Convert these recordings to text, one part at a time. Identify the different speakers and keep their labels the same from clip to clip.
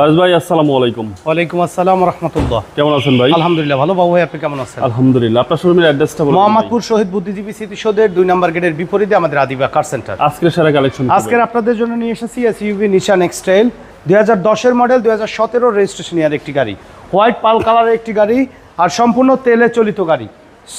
Speaker 1: ফারজ ভাই আসসালামু আলাইকুম।
Speaker 2: ওয়ালাইকুম আসসালাম রহমতুল্লাহ।
Speaker 1: কেমন আছেন ভাই?
Speaker 2: আলহামদুলিল্লাহ ভালো। বাবু ভাই আপনি কেমন আছেন?
Speaker 1: আলহামদুলিল্লাহ। আপনার শোরুমের অ্যাড্রেসটা বলুন
Speaker 2: মোহাম্মদপুর শহীদ বুদ্ধিজীবী স্মৃতিসৌধের দুই নম্বর গেটের বিপরীতে আমাদের আদিবা কার সেন্টার
Speaker 1: আজকের সেরা কালেকশন
Speaker 2: আজকের আপনাদের জন্য নিয়ে এসেছি এসইউভি নিশান এক্সটাইল দুই হাজার দশের মডেল দুই হাজার সতেরো রেজিস্ট্রেশন ইয়ার একটি গাড়ি। হোয়াইট পাল কালারের একটি গাড়ি আর সম্পূর্ণ তেলে চলিত গাড়ি।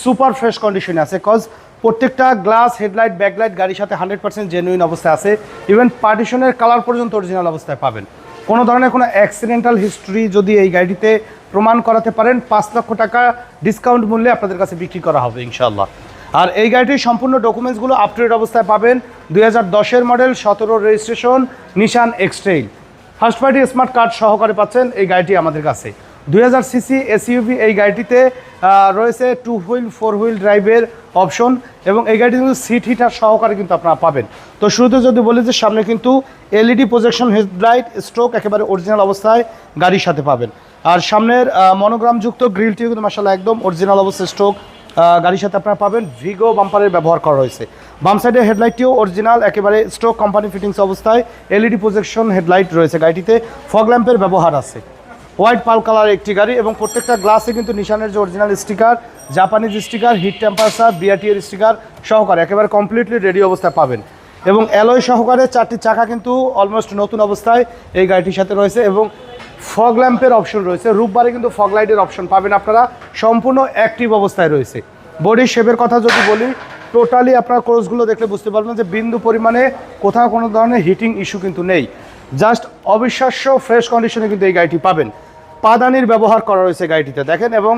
Speaker 2: সুপার ফ্রেশ কন্ডিশনে আছে কজ প্রত্যেকটা গ্লাস হেডলাইট ব্যাকলাইট গাড়ির সাথে হান্ড্রেড পার্সেন্ট জেনুইন অবস্থায় আছে। ইভেন পার্টিশনের কালার পর্যন্ত অরিজিনাল অবস্থায় পাবেন। কোনো ধরনের কোনো অ্যাক্সিডেন্টাল হিস্ট্রি যদি এই গাড়িটিতে প্রমাণ করাতে পারেন, পাঁচ লক্ষ টাকা ডিসকাউন্ট মূল্যে আপনাদের কাছে বিক্রি করা হবে ইনশাল্লাহ আর এই গাড়িটির সম্পূর্ণ ডকুমেন্টসগুলো আপ টু ডেট অবস্থায় পাবেন দুই হাজার দশের মডেল সতেরো registration Nissan X Trail first party smart card সহকারে পাচ্ছেন এই গাড়িটি আমাদের কাছে। দুই হাজার সিসি এসইউভি এই গাড়িটিতে রয়েছে টু হুইল ফোর হুইল ড্রাইভের অপশন এবং এই গাড়িটি কিন্তু সিট হিটার সহকারে কিন্তু আপনারা পাবেন। তো শুরুতে যদি বলি যে সামনে কিন্তু এলইডি প্রজেকশন হেডলাইট স্ট্রোক একেবারে অরিজিনাল অবস্থায় গাড়ির সাথে পাবেন। আর সামনের মনোগ্রামযুক্ত গ্রিলটিও কিন্তু মাসাল্লাহ একদম অরিজিনাল অবস্থায় স্ট্রোক গাড়ির সাথে আপনারা পাবেন। ভিগো বাম্পারের ব্যবহার করা রয়েছে। বাম সাইডের হেডলাইটটিও অরিজিনাল একেবারে স্ট্রোক কোম্পানি ফিটিংস অবস্থায় এলইডি প্রজেকশন হেডলাইট রয়েছে গাড়িটিতে। ফগ ল্যাম্পের ব্যবহার আছে। হোয়াইট পাল কালার একটি গাড়ি এবং প্রত্যেকটা গ্লাসে কিন্তু নিশানের যে original sticker Japanese sticker heat temperature বিআরটিএর sticker সহকারে একেবারে কমপ্লিটলি রেডি অবস্থায় পাবেন। এবং অ্যালয় সহকারে চারটি চাকা কিন্তু অলমোস্ট নতুন অবস্থায় এই গাড়িটির সাথে রয়েছে এবং ফগ ল্যাম্পের অপশন রয়েছে। রূপবারে কিন্তু ফগ লাইটের অপশন পাবেন আপনারা। সম্পূর্ণ অ্যাক্টিভ অবস্থায় রয়েছে। বডি শেপের কথা যদি বলি টোটালি আপনার কোর্সগুলো দেখলে বুঝতে পারবেন যে বিন্দু পরিমাণে কোথাও কোনো ধরনের হিটিং ইস্যু কিন্তু নেই। জাস্ট অবিশ্বাস্য ফ্রেশ কন্ডিশনে কিন্তু এই গাড়িটি পাবেন। পাদানির ব্যবহার করা রয়েছে গাড়িটিতে, দেখেন, এবং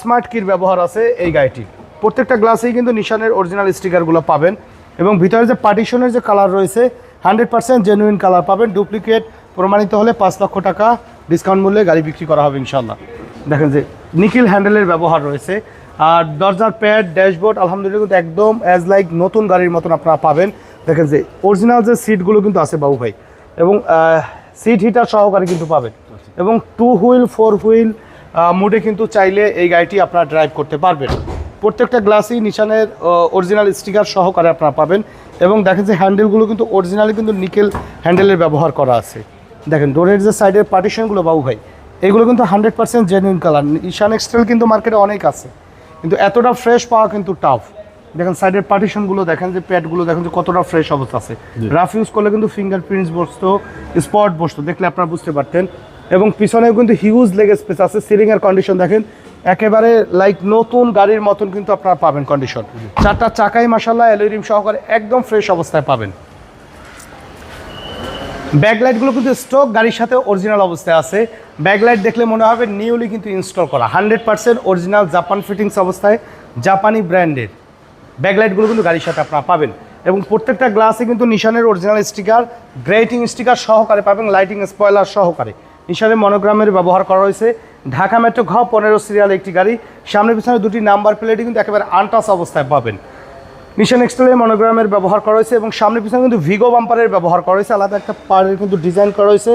Speaker 2: স্মার্ট কির ব্যবহার আছে এই গাড়িটি। প্রত্যেকটা গ্লাসেই কিন্তু নিশানের অরিজিনাল স্টিকারগুলো পাবেন এবং ভিতরে যে পার্টিশনের যে কালার রয়েছে হান্ড্রেড পার্সেন্ট জেনুইন কালার পাবেন। ডুপ্লিকেট প্রমাণিত হলে পাঁচ লক্ষ টাকা ডিসকাউন্ট মূল্যে গাড়ি বিক্রি করা হবে ইনশাল্লাহ দেখেন যে নিখিল হ্যান্ডেলের ব্যবহার রয়েছে। আর দরজার প্যাড ড্যাশবোর্ড আলহামদুলিল্লাহ কিন্তু একদম অ্যাজ লাইক নতুন গাড়ির মতন আপনারা পাবেন। দেখেন যে অরিজিনাল যে সিটগুলো কিন্তু আছে বাবু ভাই এবং সিট হিটার সহকারে কিন্তু পাবেন। এবং টু হুইল ফোর হুইল মোডে কিন্তু চাইলে এই গাড়িটি আপনারা ড্রাইভ করতে পারবেন। প্রত্যেকটা গ্লাসই নিশানের অরিজিনাল স্টিকার সহকারে আপনারা পাবেন। এবং দেখেন যে হ্যান্ডেলগুলো কিন্তু অরিজিনালি কিন্তু নিকেল হ্যান্ডেলের ব্যবহার করা আছে। দেখেন ডোরের যে সাইডের পার্টিশনগুলো বাবু ভাই, এগুলো কিন্তু hundred percent genuine colour Nissan X Trail কিন্তু মার্কেটে অনেক আছে। কিন্তু এতটা ফ্রেশ পাওয়া কিন্তু টাফ দেখেন সাইডের পার্টিশনগুলো দেখেন যে প্যাডগুলো দেখেন যে কতটা ফ্রেশ অবস্থা আছে। রাফ ইউজ করলে কিন্তু ফিঙ্গারপ্রিন্টস বসতো স্পট বসতো দেখলে আপনারা বুঝতে পারতেন। এবং পিছনেও কিন্তু হিউজ লেগ স্পেস আছে সিলিংয়ের কন্ডিশন দেখেন একেবারে লাইক নতুন গাড়ির মতন কিন্তু আপনারা পাবেন কন্ডিশন চারটা চাকাই মাসাল্লাহ অ্যালুরিম সহকারে একদম ফ্রেশ অবস্থায় পাবেন। ব্যাকলাইটগুলো কিন্তু স্টক গাড়ির সাথে অরিজিনাল অবস্থায় আছে। ব্যাকলাইট দেখলে মনে হবে নিউলি কিন্তু ইনস্টল করা। Hundred percent original Japan fittings অবস্থায় জাপানি ব্র্যান্ডের ব্যাকলাইটগুলো কিন্তু গাড়ির সাথে আপনারা পাবেন। এবং প্রত্যেকটা গ্লাসে কিন্তু নিশানের অরিজিনাল স্টিকার গ্রেটিং স্টিকার সহকারে পাবেন লাইটিং স্পয়লার সহকারে। নিশানের মনোগ্রামের ব্যবহার করা হয়েছে। ঢাকা মেট্রো ঘ পনেরো সিরিয়াল একটি গাড়ি। সামনে পিছনে দুটি নাম্বার প্লেটই কিন্তু একেবারে আনটাস অবস্থায় পাবেন। নিশান এক্সটেলের মনোগ্রামের ব্যবহার করা হয়েছে এবং সামনে পিছনে কিন্তু ভিগো বাম্পারের ব্যবহার করা হয়েছে। আলাদা একটা পাড়ের কিন্তু ডিজাইন করা হয়েছে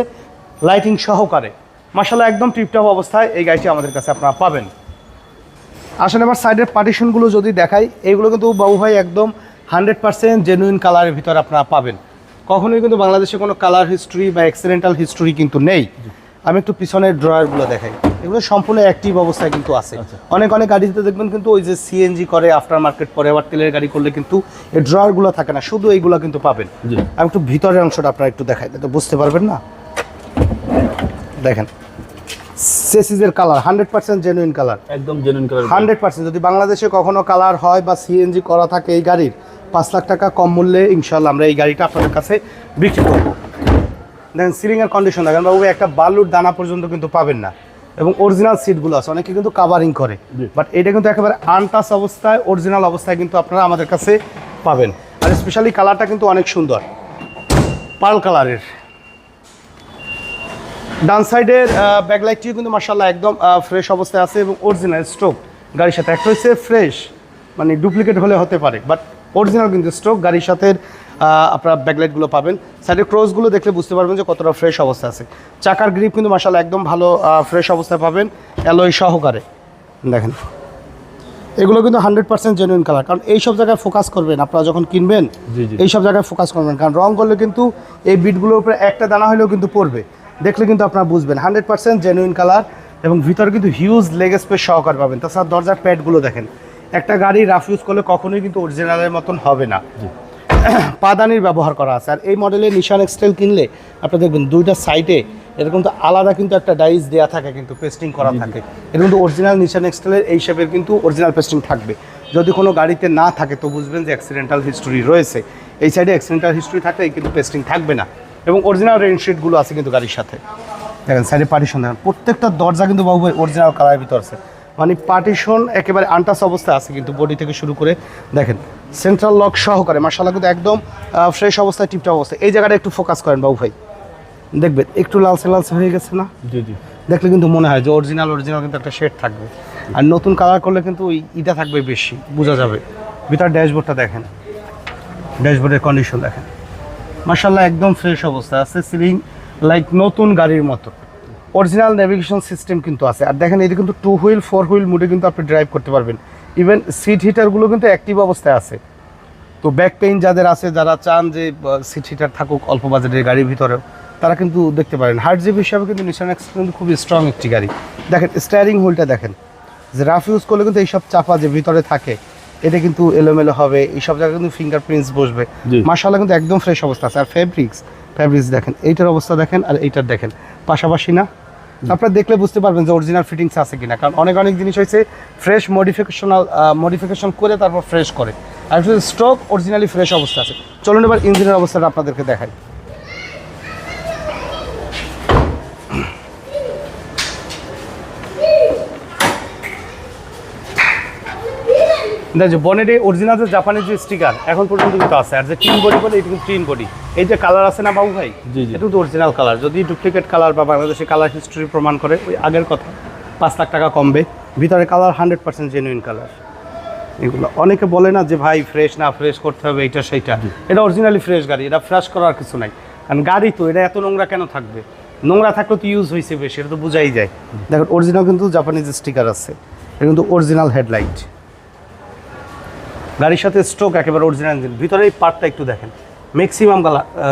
Speaker 2: লাইটিং সহকারে। মাসাল্লাহ একদম টিপটপ অবস্থায় এই গাড়িটি আমাদের কাছে আপনারা পাবেন। আসলে আমার সাইডের পার্টিশনগুলো যদি দেখাই এইগুলো কিন্তু বাবু ভাই একদম হান্ড্রেড পার্সেন্ট জেনুইন কালারের ভিতরে আপনারা পাবেন। কখনোই কিন্তু বাংলাদেশে কোনো কালার হিস্ট্রি বা অ্যাক্সিডেন্টাল হিস্ট্রি কিন্তু নেই। আমি একটু পিছনের ড্রয়ারগুলো দেখাই। এগুলো সম্পূর্ণ অ্যাক্টিভ অবস্থায় কিন্তু আছে। অনেক অনেক গাড়িতে দেখবেন কিন্তু ওই যে সিএনজি করে আফটার মার্কেট পরে আবার তেলের গাড়ি করলে কিন্তু এই ড্রয়ারগুলো থাকে না। শুধু এইগুলো কিন্তু পাবেন। আমি একটু ভিতরের অংশটা আপনারা একটু দেখাই তো বুঝতে পারবেন না? দেখেন। সেসিজের colour hundred percent genuine colour
Speaker 1: একদম জেনুইন কালার
Speaker 2: হান্ড্রেড পার্সেন্ট যদি বাংলাদেশে কখনো কালার হয় বা সিএনজি করা থাকে এই গাড়ির পাঁচ লাখ টাকা কম মূল্যে ইনশাল্লাহ আমরা এই গাড়িটা আপনাদের কাছে বিক্রি করব। দেখেন সিলিংয়ের কন্ডিশন দেখেন বাবু একটা বালুর দানা পর্যন্ত কিন্তু পাবেন না। এবং অরিজিনাল সিটগুলো আছে অনেকে কিন্তু কাভারিং করে। বাট এটা কিন্তু একেবারে আনটাচ অবস্থায় অরিজিনাল অবস্থায় কিন্তু আপনারা আমাদের কাছে পাবেন। আর স্পেশালি কালারটা কিন্তু অনেক সুন্দর। পার্ল কালারের ডান সাইডের ব্যাকলাইটটিও কিন্তু মার্শাল্লাহ একদম ফ্রেশ অবস্থায় আছে এবং অরিজিনাল স্ট্রোক গাড়ির সাথে। একটা হচ্ছে ফ্রেশ মানে ডুপ্লিকেট হলে হতে পারে বাট অরিজিনাল কিন্তু স্ট্রোক গাড়ির সাথে আপনার ব্যাকলাইটগুলো পাবেন। সাইডের ক্রসগুলো দেখলে বুঝতে পারবেন যে কতটা ফ্রেশ অবস্থা আছে। চাকার গ্রিপ কিন্তু মার্শাল্লাহ একদম ভালো ফ্রেশ অবস্থায় পাবেন অ্যালয় সহকারে। দেখেন এগুলো কিন্তু হান্ড্রেড পার্সেন্ট জেনুইন কালার কারণ এইসব জায়গায় ফোকাস করবেন আপনারা যখন কিনবেন। এইসব জায়গায় ফোকাস করবেন কারণ রং করলে কিন্তু এই বিটগুলোর উপরে একটা দানা হলেও কিন্তু পড়বে। দেখলে কিন্তু আপনারা বুঝবেন। হান্ড্রেড পার্সেন্ট জেনুইন কালার এবং ভিতরে কিন্তু হিউজ লেগ স্পেস সহকার পাবেন। তাছাড়া দরজার প্যাডগুলো দেখেন। একটা গাড়ি রাফ ইউজ করলে কখনোই কিন্তু অরিজিনালের মতন হবে না। পাদানির ব্যবহার করা আছে। আর এই মডেলের নিশান এক্সটেল কিনলে আপনি দেখবেন দুইটা সাইডে এরকম তো আলাদা কিন্তু একটা ডাইস দেওয়া থাকে কিন্তু পেস্টিং করা থাকে। এটা কিন্তু অরিজিনাল নিশান এক্সটেলের এই শেপের কিন্তু অরিজিনাল পেস্টিং থাকবে। যদি কোনো গাড়িতে না থাকে তো বুঝবেন যে অ্যাক্সিডেন্টাল হিস্টোরি রয়েছে। এই সাইডে অ্যাক্সিডেন্টাল হিস্টোরি থাকলে এই কিন্তু পেস্টিং থাকবে না। এবং অরিজিনাল রেনশিটগুলো আছে কিন্তু গাড়ির সাথে। দেখেন সাইডে পার্টিশন দেখেন প্রত্যেকটা দরজা কিন্তু বাবু অরিজিনাল কালারের ভিতর আছে। মানে পার্টিশন একেবারে আনটাস অবস্থায় আছে কিন্তু বডি থেকে শুরু করে দেখেন সেন্ট্রাল লক সহকারে মার্শাল্লাহ কিন্তু একদম ফ্রেশ অবস্থায় টিপটপ অবস্থায়। এই জায়গাটা একটু ফোকাস করেন বাবু ভাই। দেখবেন একটু লালসে লালসে হয়ে গেছে না?
Speaker 1: জি জি।
Speaker 2: দেখলে কিন্তু মনে হয় যে অরিজিনাল অরিজিনাল কিন্তু একটা শেড থাকবে। আর নতুন কালার করলে কিন্তু ওই ইটা থাকবে বেশি বোঝা যাবে। ভিতর ড্যাশবোর্ডটা দেখেন। ড্যাশবোর্ডের কন্ডিশন দেখেন। মার্শাল্লাহ একদম ফ্রেশ অবস্থা। আছে সিলিং লাইক নতুন গাড়ির মতো। অরিজিনাল নেভিগেশন সিস্টেম কিন্তু আছে। আর দেখেন, এটা কিন্তু টু হুইল ফোর হুইল মুডে কিন্তু আপনি ড্রাইভ করতে পারবেন। ইভেন সিট হিটারগুলো কিন্তু অ্যাক্টিভ অবস্থায় আছে। তো ব্যাক পেইন যাদের আছে, যারা চান যে সিট হিটার থাকুক অল্প বাজেটের গাড়ির ভিতরেও, তারা কিন্তু দেখতে পারেন। হার্ড জিপ হিসাবে কিন্তু নিশান এক্স কিন্তু খুবই স্ট্রং একটি গাড়ি। দেখেন স্টারিং হুইলটা দেখেন। যে রাফ ইউজ করলে কিন্তু এইসব চাপা যে ভিতরে থাকে এটা কিন্তু এলোমেলো হবে এইসব জায়গায় কিন্তু ফিঙ্গারপ্রিন্টস বসবে। মার্শাল্লাহ কিন্তু একদম ফ্রেশ অবস্থা আছে। আর ফেব্রিক্স ফেব্রিক্স দেখেন এইটার অবস্থা দেখেন আর এইটার দেখেন। পাশাপাশি না আপনারা দেখলে বুঝতে পারবেন যে অরিজিনাল ফিটিংস আছে কিনা। কারণ অনেক অনেক জিনিস হয়েছে ফ্রেশ মডিফিকেশনাল মডিফিকেশন করে তারপর ফ্রেশ করে। আর স্টক অরিজিনালি ফ্রেশ অবস্থা আছে। চলুন এবার ইঞ্জিনের অবস্থাটা আপনাদেরকে দেখাই। যে বনেটে অরিজিনাল যে জাপানের যে স্টিকার এখন পর্যন্ত কিন্তু আছে। আর যে টিন বডি বলে এটা কিন্তু টিন বডি এই যে কালার আছে না বাবু ভাই?
Speaker 1: জি, জি।
Speaker 2: এটা কিন্তু অরিজিনাল কালার যদি ডুপ্লিকেট কালার বা বাংলাদেশে কালার হিস্ট্রি প্রমাণ করে ওই আগের কথা। পাঁচ লাখ টাকা কমবে। ভিতরে colour hundred percent genuine colour এগুলো অনেকে বলে না যে ভাই ফ্রেশ না ফ্রেশ করতে হবে এইটা সেইটা। এটা অরিজিনালি ফ্রেশ গাড়ি এটা ফ্রেশ করার কিছু নাই। কারণ গাড়ি তো এটা এত নোংরা কেন থাকবে? নোংরা থাকলে তো ইউজ হয়েছে বেশি এটা তো বোঝাই যায়। দেখুন অরিজিনাল কিন্তু জাপানিজ স্টিকার আছে। এটা কিন্তু অরিজিনাল হেডলাইট গাড়ির সাথে স্ট্রোক একেবারে অরিজিনাল ইঞ্জিন ভিতরে এই পার্টটা একটু দেখেন। ম্যাক্সিমাম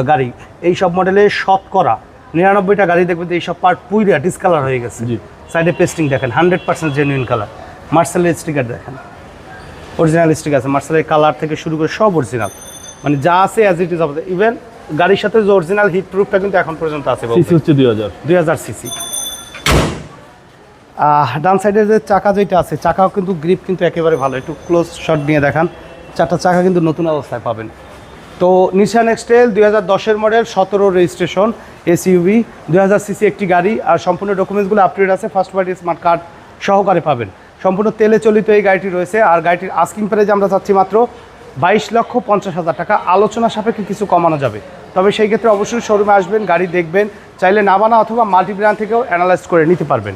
Speaker 2: গাড়ি। এই সব মডেলে শতকরা নিরানব্বইটা গাড়ি দেখবেন যে এইসব পার্ট পুইরা ডিসকালার হয়ে গেছে। সাইডে পেস্টিং দেখেন হান্ড্রেড পার্সেন্ট জেনুইন কালার মার্সেলের স্টিকার দেখেন। অরিজিনাল স্টিক আছে। মার্সেলের কালার থেকে শুরু করে সব অরিজিনাল মানে যা আছে অ্যাজ ইট ইজ ইভেন গাড়ির সাথে যে অরিজিনাল হিট প্রুফটা কিন্তু এখন পর্যন্ত আছে
Speaker 1: হচ্ছে দুই হাজার।
Speaker 2: দুই হাজার সিসি ডান সাইডে যে চাকা যেটা আছে, চাকাও কিন্তু গ্রিপ কিন্তু একেবারে ভালো। একটু ক্লোজ শট নিয়ে দেখান। চারটা চাকা কিন্তু নতুন অবস্থায় পাবেন। তো নিশান এক্সটেল দুই হাজার দশের মডেল সতেরো রেজিস্ট্রেশন এসইউভি দুই হাজার সিসি একটি গাড়ি, আর সম্পূর্ণ ডকুমেন্টসগুলো আপডেট আছে। ফার্স্ট পার্টি স্মার্ট কার্ড সহকারে পাবেন। সম্পূর্ণ তেলে চলিত এই গাড়িটি রয়েছে, আর গাড়িটির আস্কিং প্রাইজ আমরা চাচ্ছি মাত্র বাইশ লক্ষ পঞ্চাশ হাজার টাকা। আলোচনা সাপেক্ষে কিছু কমানো যাবে। তবে সেই ক্ষেত্রে অবশ্যই শোরুমে আসবেন, গাড়ি দেখবেন, চাইলে নাবানা অথবা মাল্টি ব্র্যান্ড থেকেও অ্যানালাইজ করে নিতে পারবেন।